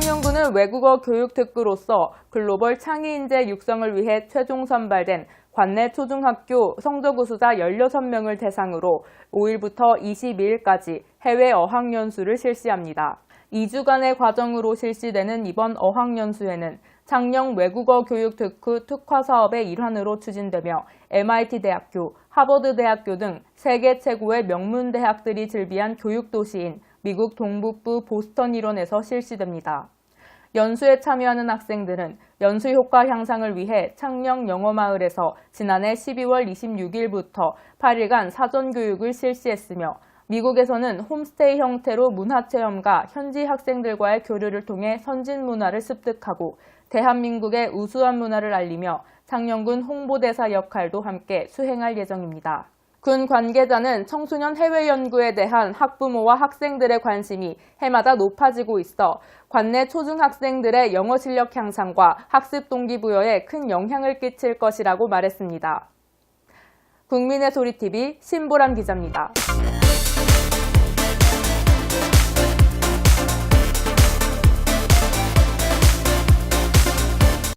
창녕군은 외국어 교육 특구로서 글로벌 창의 인재 육성을 위해 최종 선발된 관내 초중학교 성적 우수자 16명을 대상으로 5일부터 22일까지 해외 어학연수를 실시합니다. 2주간의 과정으로 실시되는 이번 어학연수에는 창녕 외국어 교육 특구 특화 사업의 일환으로 추진되며 MIT 대학교, 하버드 대학교 등 세계 최고의 명문 대학들이 즐비한 교육 도시인 미국 동북부 보스턴 일원에서 실시됩니다. 연수에 참여하는 학생들은 연수 효과 향상을 위해 창녕 영어마을에서 지난해 12월 26일부터 8일간 사전 교육을 실시했으며 미국에서는 홈스테이 형태로 문화체험과 현지 학생들과의 교류를 통해 선진 문화를 습득하고 대한민국의 우수한 문화를 알리며 창녕군 홍보대사 역할도 함께 수행할 예정입니다. 군 관계자는 청소년 해외 연구에 대한 학부모와 학생들의 관심이 해마다 높아지고 있어 관내 초중학생들의 영어 실력 향상과 학습 동기부여에 큰 영향을 끼칠 것이라고 말했습니다. 국민의 소리TV 신보람 기자입니다.